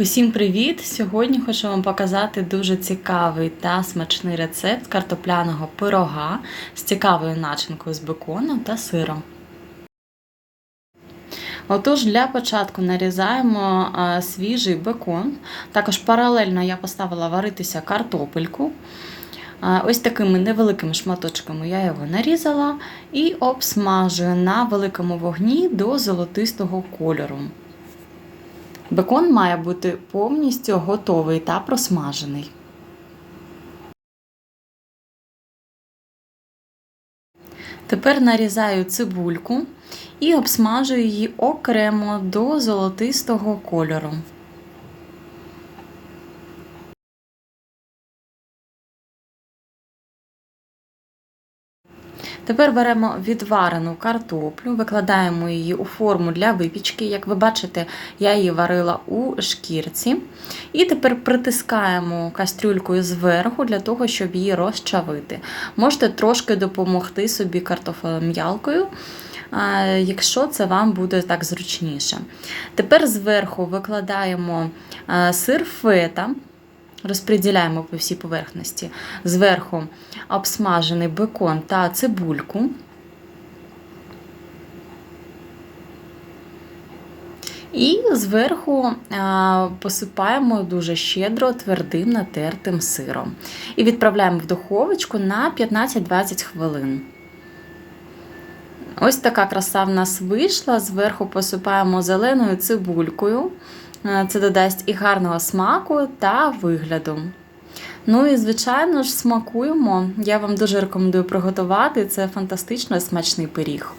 Усім привіт! Сьогодні хочу вам показати дуже цікавий та смачний рецепт картопляного пирога з цікавою начинкою з беконом та сиром. Отож, для початку нарізаємо свіжий бекон. Також паралельно я поставила варитися картопельку. Ось такими невеликими шматочками я його нарізала і обсмажую на великому вогні до золотистого кольору. Бекон має бути повністю готовий та просмажений. Тепер нарізаю цибульку і обсмажую її окремо до золотистого кольору. Тепер беремо відварену картоплю, викладаємо її у форму для випічки. Як ви бачите, я її варила у шкірці. І тепер притискаємо кастрюлькою зверху для того, щоб її розчавити. Можете трошки допомогти собі картофелем'ялкою, якщо це вам буде так зручніше. Тепер зверху викладаємо сир фета. Розподіляємо по всій поверхності. Зверху обсмажений бекон та цибульку. І зверху посипаємо дуже щедро твердим натертим сиром. І відправляємо в духовочку на 15-20 хвилин. Ось така краса в нас вийшла. Зверху посипаємо зеленою цибулькою. Це додасть і гарного смаку та вигляду. Ну і, звичайно ж, смакуємо. Я вам дуже рекомендую приготувати. Це фантастично смачний пиріг.